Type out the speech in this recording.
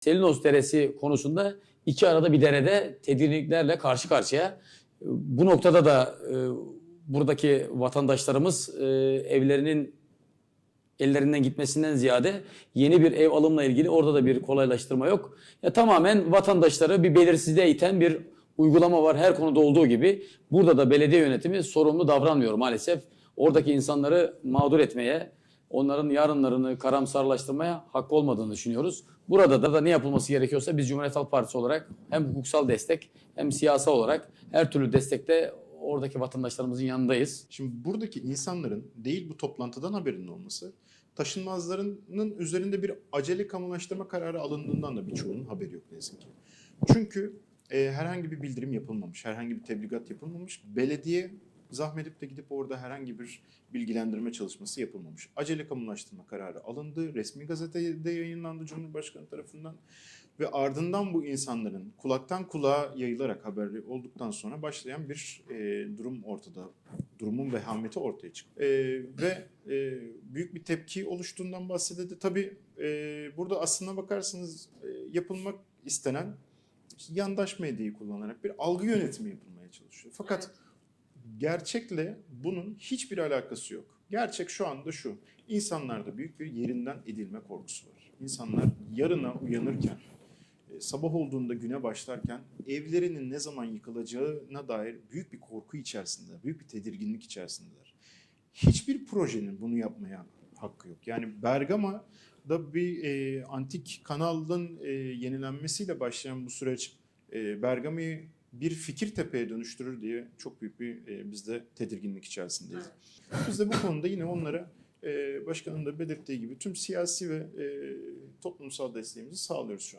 Selinos Deresi konusunda iki arada bir derede tedirginliklerle karşı karşıya. Bu noktada da e, buradaki vatandaşlarımız e, evlerinin ellerinden gitmesinden ziyade yeni bir ev alımla ilgili orada da bir kolaylaştırma yok. Ya tamamen vatandaşları bir belirsizliğe iten bir uygulama var her konuda olduğu gibi. Burada da belediye yönetimi sorumlu davranmıyor maalesef. Oradaki insanları mağdur etmeye, onların yarınlarını karamsarlaştırmaya hakkı olmadığını düşünüyoruz. Burada da, da ne yapılması gerekiyorsa biz Cumhuriyet Halk Partisi olarak hem hukuksal destek hem siyasal olarak her türlü destekte oradaki vatandaşlarımızın yanındayız. Şimdi buradaki insanların değil bu toplantıdan haberinin olması, taşınmazlarının üzerinde bir acele kamulaştırma kararı alındığından da birçoğunun haberi yok ne yazık ki. Çünkü e, herhangi bir bildirim yapılmamış, herhangi bir tebligat yapılmamış. Belediye zahmet edip de gidip orada herhangi bir bilgilendirme çalışması yapılmamış. Acele kamulaştırma kararı alındı, resmi gazetede yayınlandı Cumhurbaşkanı tarafından ve ardından bu insanların kulaktan kulağa yayılarak haberi olduktan sonra başlayan bir e, durum ortada. Durumun vehameti ortaya çıktı. E, ve e, büyük bir tepki oluştuğundan bahsedildi. Tabii e, burada aslına bakarsanız e, yapılmak istenen yandaş medyayı kullanarak bir algı yönetimi yapılmaya çalışıyor. Fakat gerçekle bunun hiçbir alakası yok. Gerçek şu anda şu. İnsanlarda büyük bir yerinden edilme korkusu var. İnsanlar yarına uyanırken, e, sabah olduğunda güne başlarken evlerinin ne zaman yıkılacağına dair büyük bir korku içerisinde, büyük bir tedirginlik içerisindeler. Hiçbir projenin bunu yapmaya hakkı yok. Yani Bergama'da bir e, antik kanalın e, yenilenmesiyle başlayan bu süreç e, Bergama'yı bir fikir tepeye dönüştürür diye çok büyük bir e, biz de tedirginlik içerisindeyiz. Biz de bu konuda yine onlara e, başkanın da belirttiği gibi tüm siyasi ve e, toplumsal desteğimizi sağlıyoruz şu an.